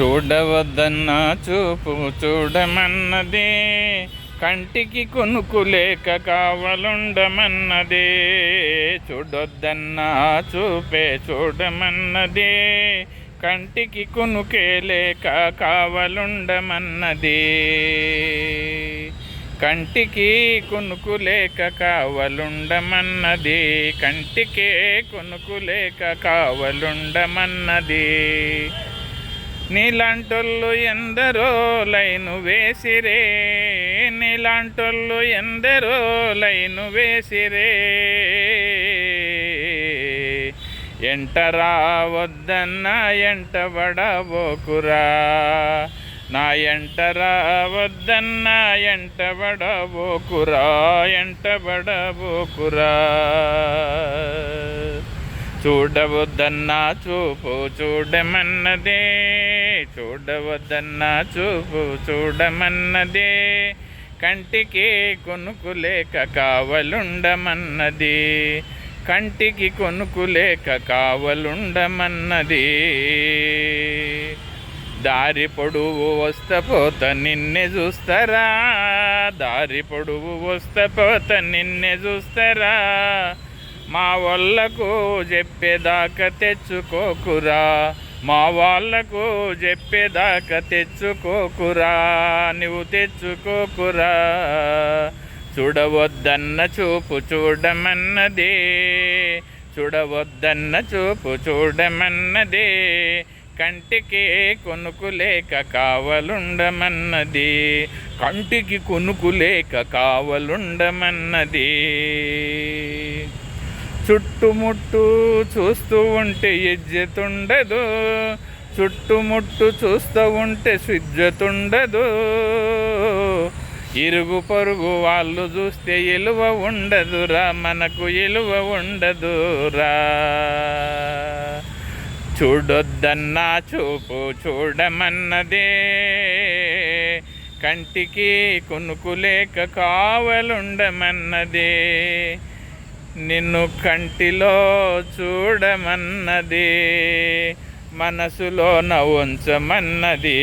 చూడవద్దన్న చూపు చూడమన్నదే. కంటికి కొనుకు లేక కావలుండమన్నదే. చూడొద్దన్న చూపే చూడమన్నదే. కంటికి కొనుకే లేక కావలుండమన్నదే. కంటికి కొనుకు లేక కావలుండమన్నది. కంటికే కొనుకు లేక కావలుండమన్నది. నీలాంటోళ్ళు ఎందరో లైను వేసిరే నీలాంటోళ్ళు ఎందరో లైను వేసిరే. ఎంటరా వద్దన్న ఎంట పడబోకురా నా ఎంటరా వద్దన్న ఎంట పడబోకురా ఎంట పడబోకురా. చూడవద్దన్నా చూపు చూడమన్నదే. చూడవద్దన్నా చూపు చూడమన్నదే. కంటికి కొనుకు లేక కావలుండమన్నది. కంటికి కొనుకు లేక కావలుండమన్నది. దారి పొడువు వస్తపోత నిన్నే చూస్తారా. దారి పొడువు వస్తపోత నిన్నే చూస్తారా. మా వాళ్ళకు చెప్పేదాకా తెచ్చుకోకురా. మా వాళ్ళకు చెప్పేదాకా తెచ్చుకోకురా నువ్వు తెచ్చుకోకురా. చూడవద్దన్న చూపు చూడమన్నదే చూడవద్దన్న చూపు చూడమన్నదే. కంటికి కొనుకు లేక కావలుండమన్నది కంటికి కొనుకు లేక కావలుండమన్నది. చుట్టుముట్టు చూస్తూ ఉంటే ఇజ్జతుండదు చుట్టుముట్టు చూస్తూ ఉంటే సిజ్జతుండదు ఇరుగు పొరుగు వాళ్ళు చూస్తే ఇలువ ఉండదురా మనకు ఇలువ ఉండదురా చూడొద్దన్నా చూపు చూడమన్నదే. కంటికి కొనుకు లేక కావలుండమన్నదే. నిన్ను కంటిలో చూడమన్నది మనసులో ఉంచమన్నది